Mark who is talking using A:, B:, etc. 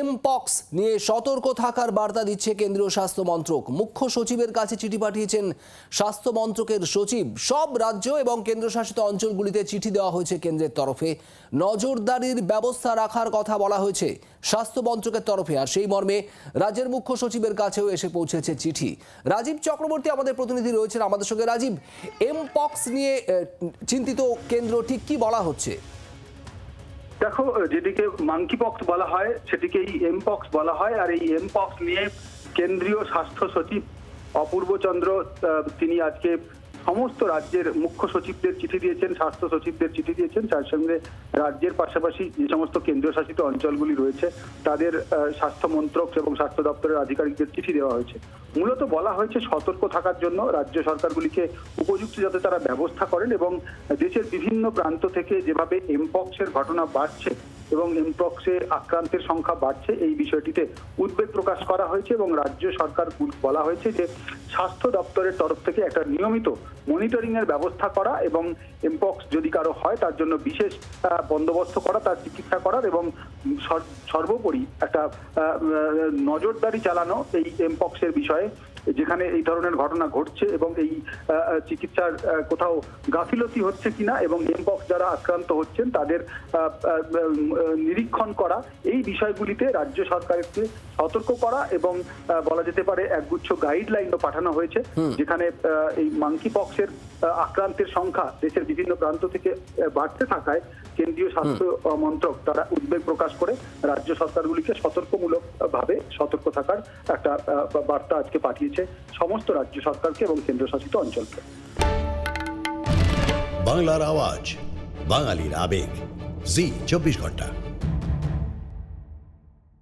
A: Mpox নিয়ে সতর্ক থাকার বার্তা দিচ্ছে কেন্দ্রীয় স্বাস্থ্য মন্ত্রক। মুখ্য সচিবের কাছে চিঠি পাঠিয়েছেন স্বাস্থ্য মন্ত্রকের সচিব। সব রাজ্য এবং কেন্দ্রশাসিত অঞ্চলগুলিতে চিঠি দেওয়া হয়েছে কেন্দ্রের তরফে। নজরদারির ব্যবস্থা রাখার কথা বলা হয়েছে স্বাস্থ্য মন্ত্রকের তরফে। আর সেই মর্মে রাজ্যের মুখ্য সচিবের কাছেও এসে পৌঁছেছে চিঠি। রাজীব চক্রবর্তী আমাদের প্রতিনিধি রয়েছেন আমাদের সঙ্গে। রাজীব, এমপক্স নিয়ে চিন্তিত কেন্দ্র ঠিক কি বলা হচ্ছে?
B: দেখো যেটিকে মাঙ্কি পক্স বলা হয়, সেটিকেই এমপক্স বলা হয়, আর এই এম এমপক্স নিয়ে কেন্দ্রীয় স্বাস্থ্য সচিব অপূর্ব চন্দ্র তিনি আজকে সমস্ত রাজ্যের মুখ্য সচিবদের চিঠি দিয়েছেন, স্বাস্থ্য সচিবদের চিঠি দিয়েছেন, তার সঙ্গে রাজ্যের পাশাপাশি যে সমস্ত কেন্দ্রীয় শাসিত অঞ্চলগুলি রয়েছে, তাদের স্বাস্থ্য মন্ত্রক এবং স্বাস্থ্য দপ্তরের আধিকারিকদের চিঠি দেওয়া হয়েছে। মূলত বলা হয়েছে সতর্ক থাকার জন্য রাজ্য সরকারগুলিকে উপযুক্ত যাতে তারা ব্যবস্থা করেন এবং দেশের বিভিন্ন প্রান্ত থেকে যেভাবে এমপক্সের ঘটনা বাড়ছে এবং এমপক্সে আক্রান্তের সংখ্যা বাড়ছে, এই বিষয়টিতে উদ্বেগ প্রকাশ করা হয়েছে এবং রাজ্য সরকার বলা হয়েছে যে স্বাস্থ্য দপ্তরের তরফ থেকে একটা নিয়মিত মনিটরিং এর ব্যবস্থা করা এবং এমপক্স যদি কারও হয়, তার জন্য বিশেষ বন্দোবস্ত করা, তার চিকিৎসা করার এবং সর- সর্বোপরি একটা নজরদারি চালানো এই এমপক্সের বিষয়ে, যেখানে এই ধরনের ঘটনা ঘটছে এবং এই চিকিৎসার কোথাও গাফিলতি হচ্ছে কিনা এবং এমপক্স যারা আক্রান্ত হচ্ছেন, তাদের নিরীক্ষণ করা, এই বিষয়গুলিতে রাজ্য সরকারকে সতর্ক করা এবং বলা যেতে পারে একগুচ্ছ গাইডলাইনও পাঠানো হয়েছে যেখানে এই মাঙ্কি পক্সের আক্রান্তের সংখ্যা দেশের বিভিন্ন প্রান্ত থেকে বাড়তে থাকায় কেন্দ্রীয় স্বাস্থ্য মন্ত্রক তারা উদ্বেগ প্রকাশ করে রাজ্য সরকারগুলিকে সতর্কমূলক ভাবে সতর্ক থাকার একটা আহ, বার্তা আজকে পাঠিয়েছে সমস্ত রাজ্য সরকারকে এবং কেন্দ্রশাসিত অঞ্চলকে।
C: বাংলার আওয়াজ বাঙালির আবেগ জি চব্বিশ ঘণ্টা।